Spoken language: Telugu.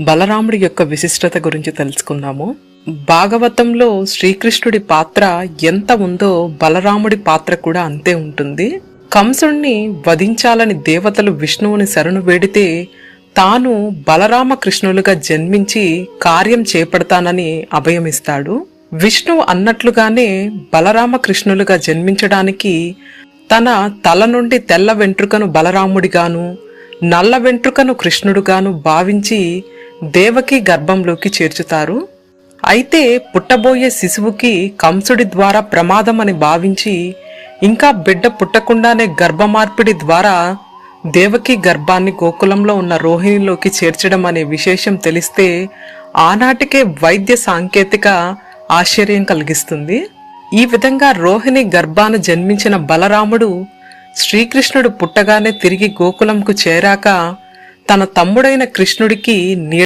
బలరాముడి యొక్క విశిష్టత గురించి తెలుసుకుందాము. భాగవతంలో శ్రీకృష్ణుడి పాత్ర ఎంత ఉందో బలరాముడి పాత్ర కూడా అంతే ఉంటుంది. కంసుణ్ణి వధించాలని దేవతలు విష్ణువుని శరణు వేడితే తాను బలరామకృష్ణులుగా జన్మించి కార్యం చేపడతానని అభయమిస్తాడు. విష్ణువు అన్నట్లుగానే బలరామకృష్ణులుగా జన్మించడానికి తన తల నుండి తెల్ల వెంట్రుకను బలరాముడిగాను నల్ల వెంట్రుకను కృష్ణుడుగాను భావించి దేవకి గర్భంలోకి చేర్చుతారు. అయితే పుట్టబోయే శిశువుకి కంసుడి ద్వారా ప్రమాదం అని భావించి ఇంకా బిడ్డ పుట్టకుండానే గర్భమార్పిడి ద్వారా దేవకి గర్భాన్ని గోకులంలో ఉన్న రోహిణిలోకి చేర్చడం అనే విశేషం తెలిస్తే ఆనాటికే వైద్య సాంకేతిక ఆశ్చర్యం కలిగిస్తుంది. ఈ విధంగా రోహిణి గర్భాన జన్మించిన బలరాముడు శ్రీకృష్ణుడు పుట్టగానే తిరిగి గోకులంకు చేరాక తన తమ్ముడైన కృష్ణుడికి నీ